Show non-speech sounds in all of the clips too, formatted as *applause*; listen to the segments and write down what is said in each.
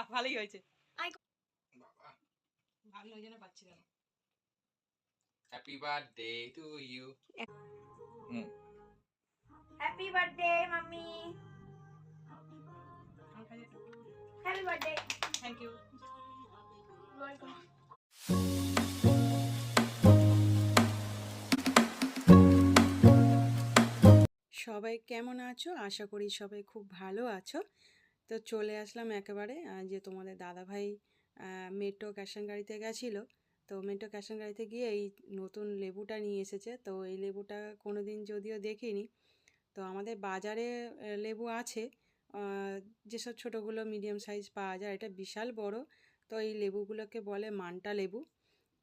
বাহ ভালোই হয়েছে। ভালো ওই জন্য পাচ্ছিলাম না। Happy birthday to you happy birthday mummy happy birthday thank you welcome সবাই কেমন আছো? আশা করি সবাই খুব ভালো আছো। তো চলে আসলাম একেবারে যে তোমাদের দাদাভাই মেট্রো ক্যাশন গাড়িতে গেছিল। তো মেট্রো ক্যাশন গাড়িতে গিয়ে এই নতুন লেবুটা নিয়ে এসেছে। তো এই লেবুটা কোনো দিন যদিও দেখিনি। তো আমাদের বাজারে লেবু আছে। যেসব ছোটোগুলো মিডিয়াম সাইজ পাওয়া যায়, এটা বিশাল বড়। তো এই লেবুগুলোকে বলে মান্টা লেবু।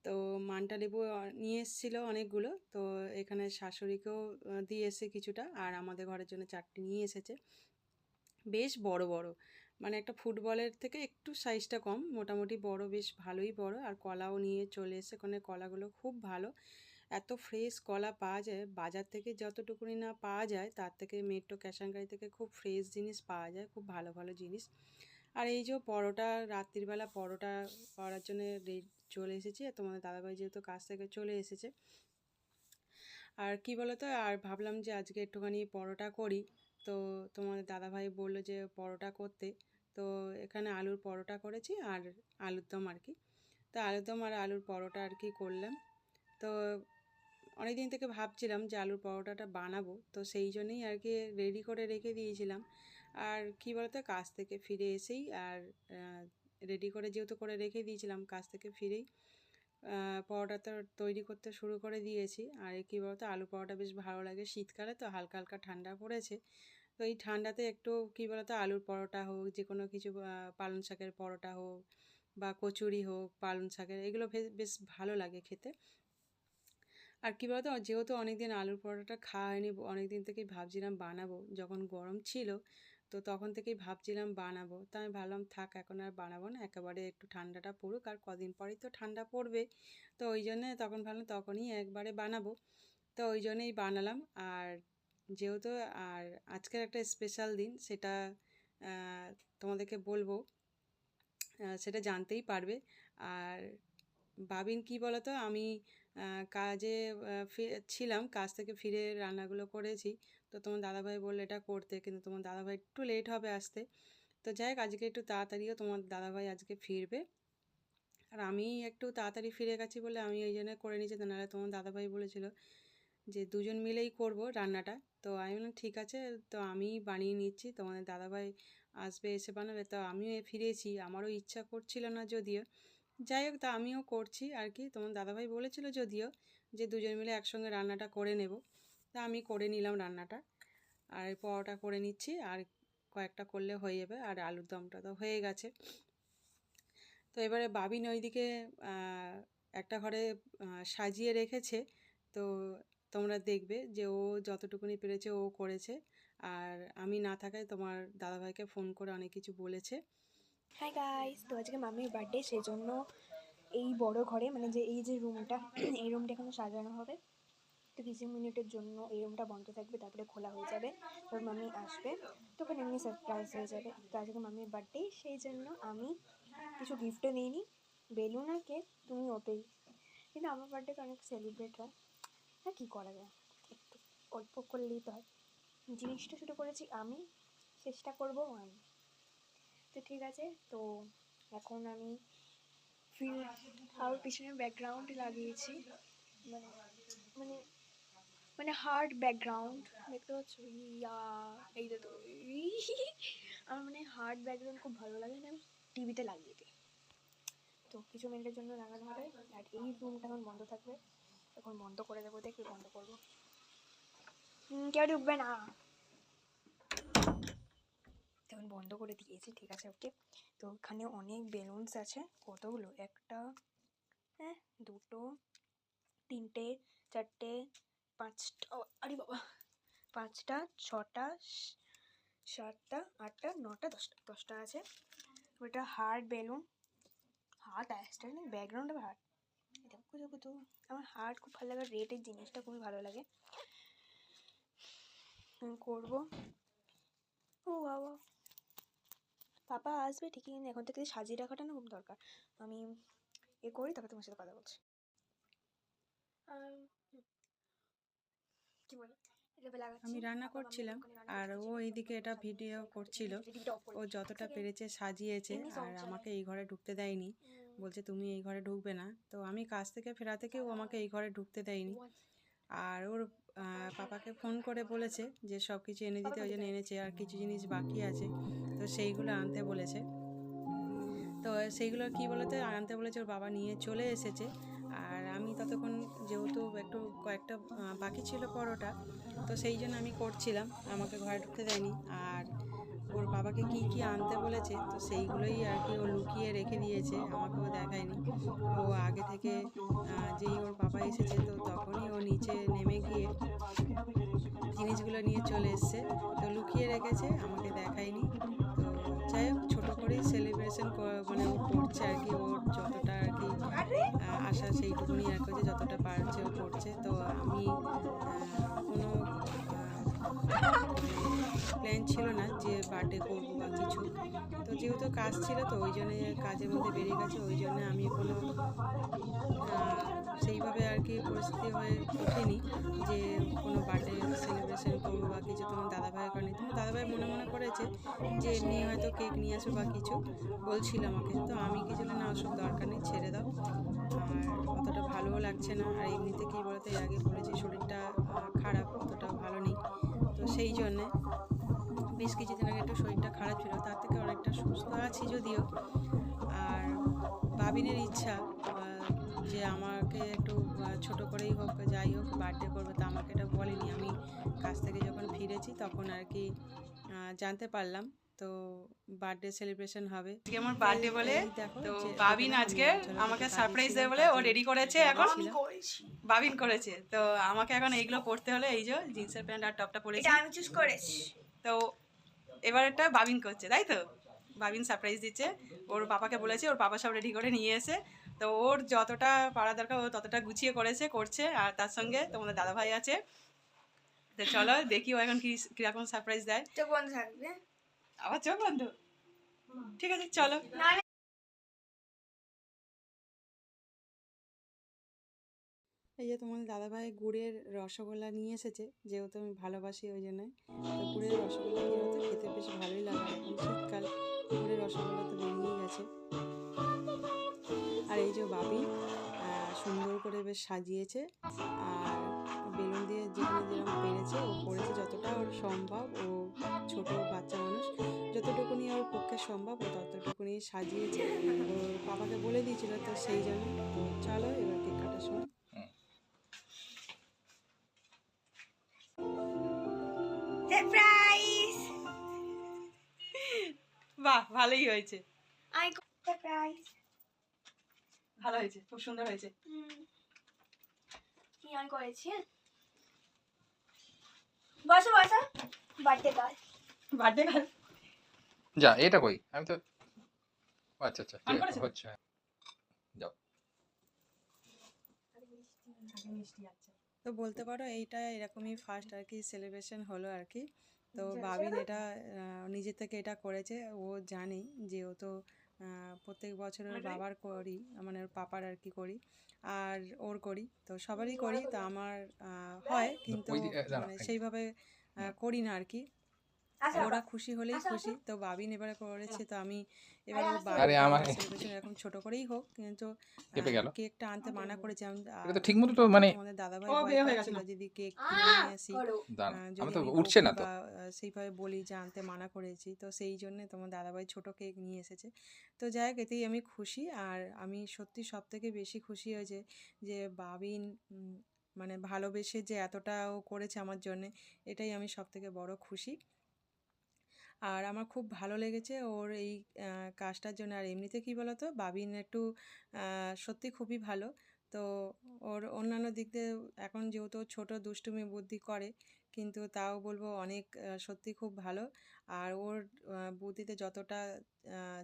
তো মান্টা লেবু নিয়ে এসেছিল অনেকগুলো। তো এখানে শাশুড়িকেও দিয়ে এসে কিছুটা। আর আমাদের ঘরের জন্য চারটে নিয়ে এসেছে। বেশ বড় বড়। মানে একটা ফুটবলের থেকে একটু সাইজটা কম। মোটামুটি বড়, বেশ ভালোই বড়। আর কলাও নিয়ে চলে এসে ওখানে কলাগুলো খুব ভালো। এত ফ্রেশ কলা পাওয়া যায়। বাজার থেকে যতটুকুনি না পাওয়া যায়, তার থেকে মেট্রো ক্যাশানগাড়ি থেকে খুব ফ্রেশ জিনিস পাওয়া যায়। খুব ভালো ভালো জিনিস। আর এই যে পরোটা রাত্রিবেলা পরোটা করার জন্য চলে এসেছি। আর তোমাদের দাদাভাই যেহেতু কাছ থেকে চলে এসেছে। আর কি বলতো? আর ভাবলাম যে আজকে একটুখানি পরোটা করি। তো তোমাদের দাদাভাই বলল যে পরোটা করতে। তো এখানে আলুর পরোটা করেছি আর আলুর দম আর কি। তো আলুর দম আর আলুর পরোটা আর কি করলাম। তো অনেক দিন থেকে ভাবছিলাম যে আলুর পরোটাটা বানাবো। তো সেই জন্যই আর কি রেডি করে রেখে দিয়েছিলাম। আর কি বলতো, কাজ থেকে ফিরে এসেই আর রেডি করে যেহেতু করে রেখে দিয়েছিলাম কাজ থেকে ফিরেই পরোটা তো তৈরি করতে শুরু করে দিয়েছি। আর কী বলতো আলু পরোটা বেশ ভালো লাগে শীতকালে, তো হালকা হালকা ঠান্ডা পড়েছে। তো এই ঠান্ডাতে একটু কী বলতো? আলুর পরোটা হোক যে কোনো কিছু পালং শাকের পরোটা হোক বা কচুরি হোক, পালং শাকের, এগুলো বেশ ভালো লাগে খেতে। আর কী বলতো? যেহেতু অনেকদিন আলুর পরোটাটা খাওয়া হয়নি অনেক দিন থেকেই ভাবছিলাম বানাবো। যখন গরম ছিল, তো তখন থেকেই ভাবছিলাম বানাবো। তা আমি ভাবলাম, থাক, এখন আর বানাবো না, একেবারে একটু ঠান্ডাটা পড়ুক, আর কদিন পরেই তো ঠান্ডা পড়বে। তো ওই জন্যে তখন ভাবলাম, তখনই একবারে বানাবো। তো ওই জন্যই বানালাম, আর যেহেতু আর আজকের একটা স্পেশাল দিন, সেটা তোমাদেরকে বলব সেটা জানতেই পারবে। আর ভাবিন কি বলতো, আমি কাজে ছিলাম, কাজ থেকে ফিরে রান্নাগুলো করেছি। তো তোমার দাদাভাই বলল এটা করতে, কিন্তু তোমার দাদাভাই একটু লেট হবে আসতে। তো যাই হোক, আজকে একটু তাড়াতাড়িও তোমার দাদাভাই আজকে ফিরবে। আর আমি একটু তাড়াতাড়ি ফিরে গেছি বলে আমি ওই জন্য করে নিয়েছি নাহলে তোমার দাদাভাই বলেছিল যে দুজন মিলেই করব রান্নাটা। তো আমি বললাম, ঠিক আছে, তো আমি বানিয়ে নিচ্ছি, তোমাদের দাদাভাই আসবে, এসে বানাবে। তো আমিও ফিরেছি, আমারও ইচ্ছা করছিল না যদিও। যাই হোক, তা আমিও করছি আর কি, তোমার দাদাভাই বলেছিল যদিও যে দুজন মিলে একসঙ্গে রান্নাটা করে নেব। তা আমি করে নিলাম রান্নাটা, আর পরোটা করে নিচ্ছি, আর কয়েকটা করলে হয়ে যাবে, আর আলুর দমটা তো হয়ে গেছে। তো এবারে বাবিন ওইদিকে একটা ঘরে সাজিয়ে রেখেছে। তো তোমরা দেখবে যে ও যতটুকুনি পেরেছে ও করেছে। আর আমি না থাকায় তোমার দাদাভাইকে ফোন করে অনেক কিছু বলেছে। হ্যাঁ গাইস তো আজকে মাম্মির বার্থডে সেই জন্য এই বড় ঘরে মানে যে এই যে রুমটা *clears throat* এই রুমটা এখানে সাজানো হবে। তো কিছু মিনিটের জন্য এই রুমটা বন্ধ থাকবে, তারপরে খোলা হয়ে যাবে, তারপর মাম্মি আসবে। তখন এমনি সারপ্রাইজ হয়ে যাবে। তো আজকে মামির বার্থডে সেই জন্য আমি কিছু গিফটও নিইনি। বেলুন আর কেক তুমি ওতেই। কিন্তু আমার বার্থডে তো অনেক সেলিব্রেট হয়। হ্যাঁ কী করা যায়? একটু অল্প করলেই তো হয়। জিনিসটা শুরু করেছি আমি, চেষ্টা করব আমি। তো ঠিক আছে, তো এখন আমি ফিল আর পিছনে ব্যাকগ্রাউন্ড লাগিয়েছি। মানে মানে মানে হার্ড ব্যাকগ্রাউন্ড দেখতে পাচ্ছ? ইয়া, এই তো আমার মানে হার্ড ব্যাকগ্রাউন্ড খুব ভালো লাগে না টিভিতে লাগিয়ে দিই। তো কিছু মিনিটের জন্য লাগানো হবে, আর এই রুমটা এখন বন্ধ থাকবে। এখন বন্ধ করে দেবো দেখবি বন্ধ করব। কেউ ঢুকবে না। তখন বন্ধ করে দিয়েছি, ঠিক আছে ওকে তো ওখানে অনেক বেলুনস আছে, কতগুলো? একটা হ্যাঁ দুটো, তিনটে, চারটে, পাঁচটা আরে বাবা, পাঁচটা, ছটা, সাতটা, আটটা, নটা, দশটা দশটা আছে। ওটা হার্ড বেলুন হার্ট আসছে ব্যাকগ্রাউন্ডে হার্ট দেখো তো আমার হার্ট খুব ভালো লাগে রেটের জিনিসটা খুবই ভালো লাগে। আমি ও বাবা। পাপা আসবে ঠিকই কিন্তু এখন থেকে সাজিয়ে রাখাটা না খুব দরকার। আমি এ করি তারপর তোমার সাথে কথা বলছি। কি বলো? আমি রান্না করছিলাম আর ও। এইদিকে এটা ভিডিও করছিল। ও যতটা পেরেছে সাজিয়েছে আর আমাকে এই ঘরে ঢুকতে দেয়নি। বলছে, তুমি এই ঘরে ঢুকবে না। তো আমি কাজ থেকে ফেরা থেকে ও আমাকে এই ঘরে ঢুকতে দেয়নি। আর ওর পাপাকে ফোন করে বলেছে যে সব কিছু এনে দিতে, ওই জন্য এনেছে, আর কিছু জিনিস বাকি আছে। তো সেইগুলো আনতে বলেছে। তো সেইগুলো কি বলতে, আনতে বলেছে, ওর বাবা নিয়ে চলে এসেছে। আর আমি ততক্ষণ যেহেতু একটু কয়েকটা বাকি ছিল পরোটা, তো সেই জন্য আমি করছিলাম, আমাকে ঘরে ঢুকতে দেয়নি। আর ওর বাবাকে কি কি আনতে বলেছে, তো সেইগুলোই আর কি ও লুকিয়ে রেখে দিয়েছে, আমাকেও দেখায়নি। ও আগে থেকে যেই ওর বাবা এসেছে, তো তখনই ও নিচে নেমে গিয়ে জিনিসগুলো নিয়ে চলে এসছে। তো লুকিয়ে রেখেছে, আমাকে দেখায়নি। তো যাই হোক, ছোটো করেই সেলিব্রেশন মানে ও করছে আর কি, ওর যতটা আর কি আশা সেইটুকুনি আর কি, যে যতটা পারছে ও করছে। প্ল্যান ছিল না যে বার্থডে করব বা কিছু। তো যেহেতু কাজ ছিল, তো ওই জন্য কাজের মধ্যে বেরিয়ে গেছে, ওই জন্য আমি কোনো সেইভাবে আর কি পরিস্থিতি হয়ে ওঠেনি যে কোনো বার্থডে সেলিব্রেশন করব বা কিছু তোমার দাদাভাইয়ের কারণে। তোমার দাদাভাই মনে মনে করেছে যে এমনি হয়তো কেক নিয়ে আসো বা কিছু, বলছিল আমাকে। তো আমি কিছু না ওসব দরকার নেই, ছেড়ে দাও। আর অতটা ভালোও লাগছে না। আর এমনিতে কী বলতে, এর আগে বলেছি শরীরটা খারাপ অতটা ভালো নেই। তো সেই জন্যে বেশ কিছুদিন আগে একটু শরীরটা খারাপ ছিল তার থেকে অনেকটা সুস্থ আছি যদিও। আর বাবিনের ইচ্ছা যে আমাকে একটু ছোট করেই হোক যাই হোক বার্থডে করবে তা আমাকে এটা বলেনি। আমি কাজ থেকে যখন ফিরেছি তখন আর কি জানতে পারলাম। তো বার্থডে সেলিব্রেশন হবে। আজকে আমার বার্থডে বলে তো বাবিন আজকে আমাকে সারপ্রাইজ দেবে বলে ও রেডি করেছে এখন। বাবিন করেছে। তো আমাকে এখন এইগুলো পরতে হলে এই যে জিন্সের প্যান্ট আর টপটা পরেছি। এটা আমি চুজ করেছি। তো এবার একটা বাবিন করছে তাই তো? বাবিন সারপ্রাইজ দিচ্ছে। ওর বাবাকে বলেছে ওর বাবা সব রেডি করে নিয়ে এসে। তো ওর যতটা পারা দরকার ও ততটা গুছিয়ে করেছে করছে। আর তার সঙ্গে তোমাদের দাদা ভাই আছে। তো চলো দেখি ও এখন কি কীরকম সারপ্রাইজ দেয়। চোখ বন্ধ থাকবে। আবার চোখ বন্ধ। ঠিক আছে চলো। এই যে তোমাদের দাদাভাই গুড়ের রসগোল্লা নিয়ে এসেছে, যেহেতু আমি ভালোবাসি ওই জন্য তো গুড়ের রসগোল্লা কী হতো খেতে বেশ ভালোই লাগে। এখন শীতকাল, গুড়ের রসগোল্লা তো বেরিয়েই গেছে। আর এই যে বাবি সুন্দর করে বেশ সাজিয়েছে। আর বেলুন দিয়ে যেখানে যেরকম পেরেছে, ও করেছে যতটা ওর সম্ভব। ও ছোট বাচ্চা মানুষ, যতটুকুনি ওর পক্ষে সম্ভব, ও ততটুকুনি সাজিয়েছে। ওর বাবাকে বলে দিয়েছিল, তো সেই জন্য। তো চলো এবার কেক কাটার সময়। বাহ ভালোই হয়েছে। আই সারপ্রাইজ ভালো হয়েছে খুব সুন্দর হয়েছে। কি আমি করেছি? হ্যাঁ? বসো বসো। বার্থডে গার্ল বার্থডে গার্ল যা এটা কই? আমি তো আচ্ছা আচ্ছা ঠিক আছে হচ্ছে যাও। তো বলতে পারো এইটা এরকমই ফার্স্ট আর কি সেলিব্রেশন হলো আর কি। তো ভাবিন এটা আহ, নিজে থেকে এটা করেছে ও জানে যে ও তো আহ, প্রত্যেক বছর ওর বাবার করি মানে ওর পাপার আর কি করি আর ওর করি তো সবারই করি তো আমার আহ, হয়। কিন্তু মানে সেইভাবে আহ, করি না আর কি। ওরা খুশি হলেই খুশি। তো বাবিন এবারে করেছে তো আমি এবার ওর আরে আমার- এরকম ছোট করেই হোক। কিন্তু কেঁপে আহ, গেল। কেকটা আনতে মানা করেছিলাম এটা তো ঠিক মতো তো মানে আমাদের হয়ে গেছে যদি কেক নিয়ে আসি। আমি তো উঠছে না তো। সেইভাবে বলি যে আনতে মানা করেছি তো সেই জন্য তোমার দাদা ভাই ছোট কেক নিয়ে এসেছে। তো যাই হোক এতেই আমি খুশি। আর আমি সত্যি সব থেকে বেশি খুশি হয়েছে যে বাবিন মানে ভালোবেসে যে এতটা ও করেছে আমার জন্যে এটাই আমি সব থেকে বড় খুশি। আর আমার খুব ভালো লেগেছে ওর এই কাজটার জন্য। আর এমনিতে কি বলতো, বাবিন একটু সত্যি খুবই ভালো। তো ওর অন্যান্য দিক দিয়ে এখন যেহেতু ছোট, দুষ্টুমি বুদ্ধি করে, কিন্তু তাও বলব অনেক সত্যি খুব ভালো। আর ওর বুদ্ধিতে যতটা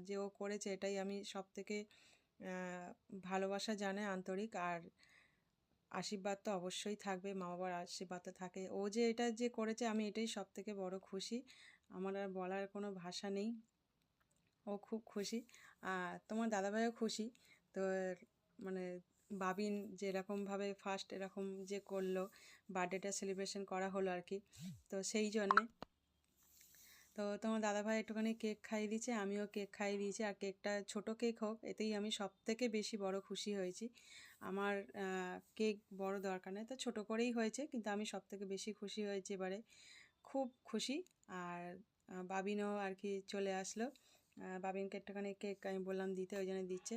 যে ও করেছে এটাই আমি সব থেকে ভালোবাসা জানে আন্তরিক। আর আশীর্বাদ তো অবশ্যই থাকবে মা বাবার আশীর্বাদ তো থাকে। ও যে এটা যে করেছে, আমি এটাই সব থেকে বড় খুশি। আমার আর বলার কোনো ভাষা নেই। ও খুব খুশি। আর তোমার দাদাভাইও খুশি। তো মানে বাবিন যেরকমভাবে ফার্স্ট এরকম যে করল বার্থডেটা সেলিব্রেশন করা হলো আর কি। তো সেই জন্যে। তো তোমার দাদাভাই একটুখানি কেক খাইয়ে দিয়েছে, আমিও কেক খাইয়ে দিয়েছি। আর কেকটা ছোট কেক হোক, এতেই আমি সব থেকে বেশি বড় খুশি হয়েছি। আমার কেক বড় দরকার নেই। তো ছোট করেই হয়েছে, কিন্তু আমি সব থেকে বেশি খুশি হয়েছি এবারে। খুব খুশি। আর বাবিনও আর কি চলে আসলো। বাবিনকে একটুখানি কেক আমি বললাম দিতে, ওই জন্য দিচ্ছে।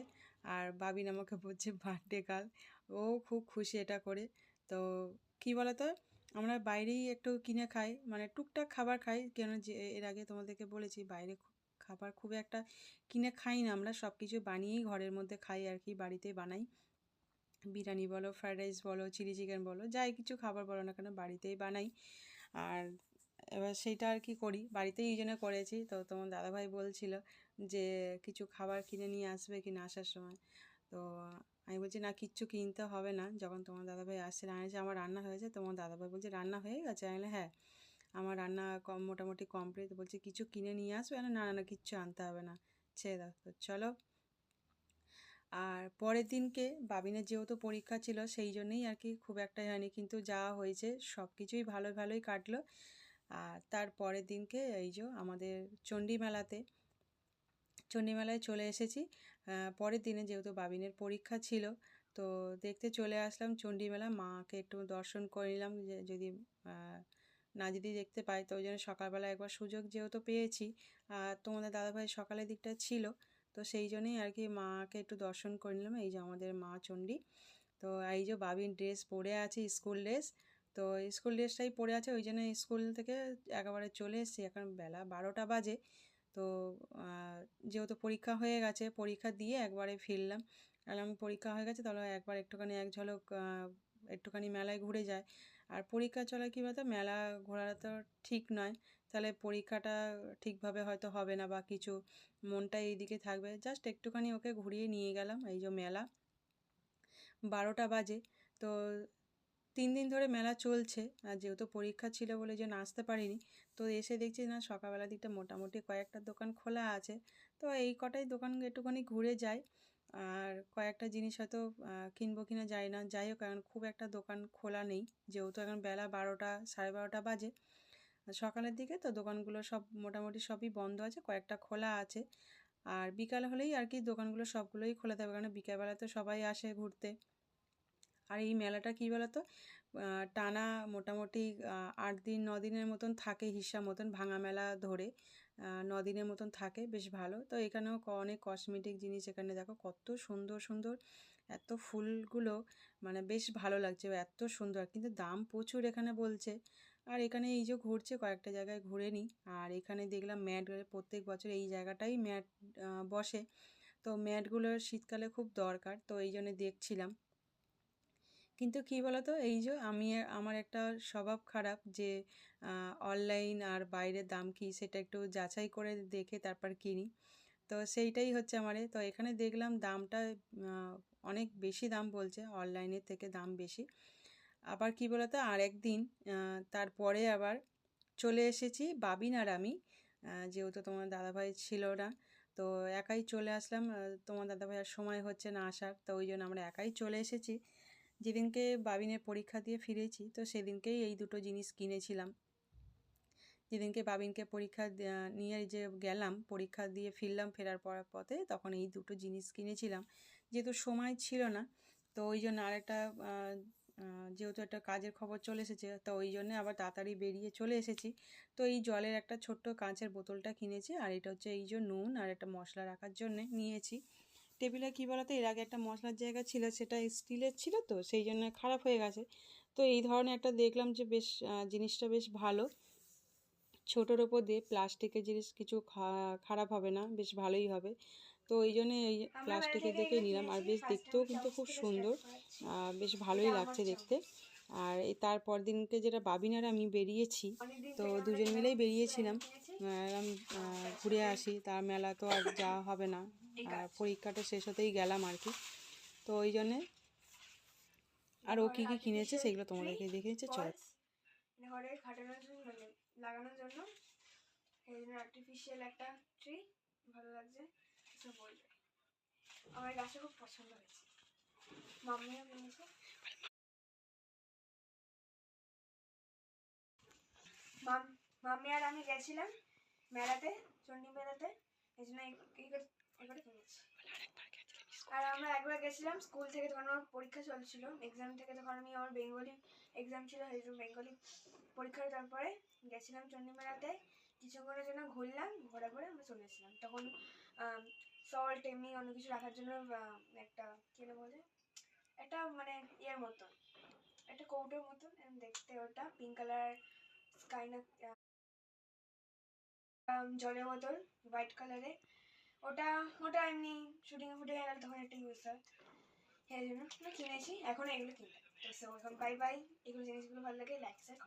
আর বাবিন আমাকে বলছে বার্থডে গার্ল ও খুব খুশি এটা করে। তো কি বলতো, আমরা বাইরেই একটু কিনে খাই মানে টুকটাক খাবার খাই। কেন যে, এর আগে তোমাদেরকে বলেছি, বাইরে খাবার খুব একটা কিনে খাই না আমরা। সব কিছু বানিয়েই ঘরের মধ্যে খাই আর কি বাড়িতে বানাই। বিরিয়ানি বলো ফ্রায়েড রাইস বলো, চিলি চিকেন বলো, যাই কিছু খাবার বলো না কেন, বাড়িতেই বানাই। আর এবার সেইটা আর কি করি। বাড়িতেই এই জন্য করেছি। তো তোমার দাদাভাই বলছিল যে, কিছু খাবার কিনে নিয়ে আসবে কি না আসার সময়? তো আমি বলছি, না, কিচ্ছু কিনতে হবে না। যখন তোমার দাদাভাই আসছে না যে আমার রান্না হয়েছে? তোমার দাদাভাই বলছে, রান্না হয়ে গেছে? আমি হ্যাঁ আমার রান্না কম মোটামুটি কমপ্লিট বলছে, কিছু কিনে নিয়ে আসবে? না না না, কিচ্ছু আনতে হবে না, ছেড়ে দাও। তো চলো। আর পরের দিনকে বাবিনের যেহেতু পরীক্ষা ছিল, সেই জন্যেই আর কি খুব একটা হয়নি। কিন্তু যা হয়েছে সব কিছুই ভালো ভালোই কাটলো। আর তার পরের দিনকে এই যে আমাদের চণ্ডী মেলাতে, চণ্ডী মেলায় চলে এসেছি। পরের দিনে যেহেতু বাবিনের পরীক্ষা ছিল, তো দেখতে চলে আসলাম চণ্ডী মেলা। মাকে একটু দর্শন করে নিলাম যে যদি না যদি দেখতে পাই, তো ওই জন্য সকালবেলা একবার সুযোগ যেহেতু পেয়েছি। আর তোমাদের দাদাভাই সকালের দিকটা ছিল, তো সেই জন্যই আর কি মাকে একটু দর্শন করে নিলাম। এই যে আমাদের মা চণ্ডী, তো এই যে বাবিন ড্রেস পরে আছে স্কুল ড্রেস তো স্কুল ড্রেসটাই পরে আছে, ওই জন্য স্কুল থেকে একেবারে চলে এসেছি। এখন বেলা বারোটা বাজে। তো যেহেতু পরীক্ষা হয়ে গেছে, পরীক্ষা দিয়ে একবারে ফিরলাম। আমি পরীক্ষা হয়ে গেছে, তাহলে একবার একটুখানি এক ঝলক একটুখানি মেলায় ঘুরে যায় আর পরীক্ষা চলা কী বলতো, মেলা ঘোরা তো ঠিক নয়। তাহলে পরীক্ষাটা ঠিকভাবে হয়তো হবে না বা কিছু মনটা এইদিকে থাকবে। জাস্ট একটুখানি ওকে ঘুরিয়ে নিয়ে গেলাম, এই যে মেলা। বারোটা বাজে। তো তিন দিন ধরে মেলা চলছে, আর যেহেতু পরীক্ষা ছিল বলে যে আসতে পারিনি, তো এসে দেখছি না সকালবেলা দিকটা মোটামুটি কয়েকটা দোকান খোলা আছে। তো এই কটাই দোকান একটুখানি ঘুরে যাই, আর কয়েকটা জিনিস হয়তো কিনবো কিনা যায় না। যাই হোক, এখন খুব একটা দোকান খোলা নেই, যেহেতু এখন বেলা বারোটা, সাড়ে বারোটা বাজে। সকালের দিকে তো দোকানগুলো সব মোটামুটি সবই বন্ধ আছে, কয়েকটা খোলা আছে। আর বিকাল হলেই আর কি দোকানগুলো সবগুলোই খোলা থাকবে, কারণ বিকালবেলা তো সবাই আসে ঘুরতে। আর এই মেলাটা কী বলতো? টানা মোটামুটি আট দিন, ন দিনের মতন থাকে হিসাব মতন ভাঙা মেলা ধরে। ন দিনের মতন থাকে, বেশ ভালো। তো এখানেও অনেক কসমেটিক জিনিস এখানে দেখো, কত সুন্দর সুন্দর, এত ফুলগুলো মানে বেশ ভালো লাগছে, এত সুন্দর। কিন্তু দাম প্রচুর এখানে বলছে। আর এখানে এই যে ঘুরছে, কয়েকটা জায়গায় ঘুরে নিই আর এখানে দেখলাম ম্যাট প্রত্যেক বছর এই জায়গাটাই ম্যাট বসে। তো ম্যাটগুলোর শীতকালে খুব দরকার। তো এই জন্য দেখছিলাম। কিন্তু কী বলতো? এই যে আমি আমার একটা স্বভাব খারাপ যে অনলাইন আর বাইরের দাম কী সেটা একটু যাচাই করে দেখে তারপর কিনি। তো সেইটাই হচ্ছে আমারে। তো এখানে দেখলাম দামটা অনেক বেশি দাম বলছে, অনলাইনের থেকে দাম বেশি। আবার কি বলতো? আর একদিন তারপরে আবার চলে এসেছি বাবিন আর আমি। যেহেতু তোমার দাদাভাই ছিল না, তো একাই চলে আসলাম। তোমার দাদাভাই আর সময় হচ্ছে না আসার, তো ওই জন্য আমরা একাই চলে এসেছি। যেদিনকে বাবিনের পরীক্ষা দিয়ে ফিরেছি তো সেদিনকেই এই দুটো জিনিস কিনেছিলাম। যেদিনকে বাবিনকে পরীক্ষা নিয়ে যে গেলাম পরীক্ষা দিয়ে ফিরলাম ফেরার পর পথে তখন এই দুটো জিনিস কিনেছিলাম। যেহেতু সময় ছিল না তো ওই জন্য আহ, আহ, যেহেতু একটা কাজের খবর চলে এসেছে তো ওই জন্য আবার তাড়াতাড়ি বেরিয়ে চলে এসেছি। তো এই জলের একটা ছোট্ট কাঁচের বোতলটা কিনেছি আর এটা হচ্ছে এই যে নুন আর একটা মশলা রাখার জন্য নিয়েছি। টেবিলে কী বলতো এর আগে একটা মশলার জায়গা ছিল সেটা স্টিলের ছিল তো সেই জন্য খারাপ হয়ে গেছে। তো এই ধরনের একটা দেখলাম যে বেশ জিনিসটা বেশ ভালো। ছোটোর ওপর দিয়ে প্লাস্টিকের জিনিস কিছু খারাপ হবে না বেশ ভালোই হবে। তো এই জন্য এই প্লাস্টিকের দেখে নিলাম আর বেশ দেখতেও কিন্তু খুব সুন্দর বেশ ভালোই লাগছে দেখতে। আর এই তারপর দিনকে যেটা বাবিনার আমি বেরিয়েছি তো দুজন মিলেই বেরিয়েছিলাম। ঘুরে আসি তার মেলা তো আর যাওয়া হবে না। পরীক্ষাটা শেষ হতেই গেলাম আর কি। তো ওই জন্যে আর ও কী কী কিনেছে সেগুলো তোমাদেরকে দেখিয়েছে চল। ঘরে খাটানোর জন্য মানে লাগানোর জন্য এই জন্য আর্টিফিশিয়াল একটা ট্রি ভালো লাগছে এসব বলবে। আমার গাছটা খুব পছন্দ হয়েছে। মাম্মিও কিনেছে। মাম মাম্মি আর আমি গেছিলাম মেলাতে চণ্ডী মেলাতে এই জন্য কিনেছি আর আমরা একবার গেছিলাম স্কুল থেকে তখন আমার পরীক্ষা চলছিল এক্সাম থেকে তখন আমি আমার বেঙ্গলি এক্সাম ছিল সেই জন্য বেঙ্গলি পরীক্ষার তারপরে গেছিলাম চণ্ডী মেলাতে কিছুক্ষণের জন্য ঘুরলাম ঘোরা ঘুরে আমরা চলে এসেছিলাম। তখন সল্ট এমনি অন্য কিছু রাখার জন্য একটা কী বলে? একটা মানে ইয়ের মতন একটা কৌটোর মতন দেখতে ওটা পিঙ্ক কালার স্কাই না জলের বোতল হোয়াইট কালারে ওটা ওটা এমনি শুটিং ফুটে গেলে তখন একটা ইউজ হয়। এই জন্য কিনেছি, এখন এগুলো কিনতে তো এখন বাই বাই এগুলো জিনিসগুলো ভালো লাগে লাইক শেয়ার